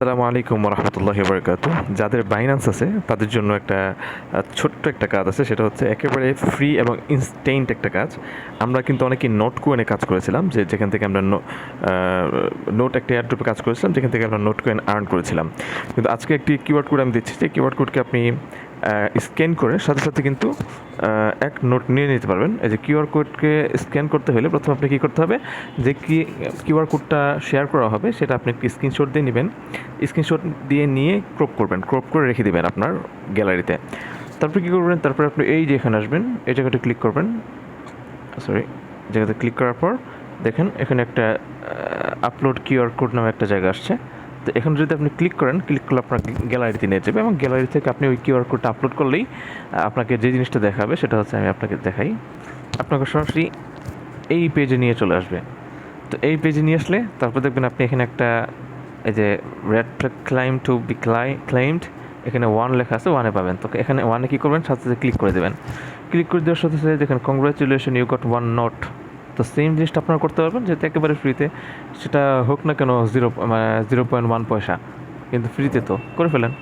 আসসালামু আলাইকুম রহমতুল্লাহ বরকাত যাদের বাইন্যান্স আছে, তাদের জন্য একটা ছোট্ট একটা কাজ আছে। সেটা হচ্ছে একেবারে ফ্রি এবং ইনস্ট্যান্ট একটা কাজ। আমরা কিন্তু অনেকেই নোট কোয়েনে কাজ করেছিলাম, যে যেখান থেকে আমরা নোট একটা এয়ারড্রপে কাজ করেছিলাম, যেখান থেকে আমরা নোট কোয়েন আর্ন করেছিলাম। কিন্তু আজকে একটি কিউআর কোড আমি দিচ্ছি। যে কিউআর কোডকে আপনি স্ক্যান করে সাথে সাথে কিন্তু এক নোট নিয়ে নিতে পারবেন। এই যে কিউআর কোডকে স্ক্যান করতে হলে প্রথমে আপনি কী করতে হবে, যে কি কিউআর কোডটা শেয়ার করা হবে, সেটা আপনি একটি স্ক্রিনশট দিয়ে নেবেন। স্ক্রিনশট দিয়ে নিয়ে ক্রপ করবেন। ক্রপ করে রেখে দেবেন আপনার গ্যালারিতে তারপরে কী করবেন, তারপরে আপনি এই যে এখানে আসবেন, এই জায়গাটা ক্লিক করবেন। সরি জায়গাতে ক্লিক করার পর দেখেন, এখানে একটা আপলোড কিউআর কোড নামে একটা জায়গা আসছে। তো এখন যদি আপনি ক্লিক করেন ক্লিক করলে আপনার গ্যালারিতে নিয়ে যাবে এবং গ্যালারি থেকে আপনি ওই কিউআর কোডটা আপলোড করলেই আপনাকে যে জিনিসটা দেখাবে সেটা হচ্ছে আমি আপনাকে দেখাই। আপনাকে সরাসরি এই পেজে নিয়ে চলে আসবে। তো এই পেজে নিয়ে আসলে তারপর দেখবেন আপনি এখানে একটা, এই যে red claim to be ক্লাই claimed এখানে ওয়ান লেখা আছে ওয়ানে পাবেন। তো এখানে ওয়ানে কী করবেন? সাথে সাথে ক্লিক করে দেবেন। ক্লিক করে দেওয়ার সাথে সাথে দেখেন congratulation you got one not তো সেম জিনিসটা আপনারা করতে পারবেন, যেহেতু একেবারে ফ্রিতে সেটা হোক না কেন জিরো মানে জিরো পয়েন্ট ওয়ান পয়সা। কিন্তু ফ্রিতে তো, করে ফেলেন।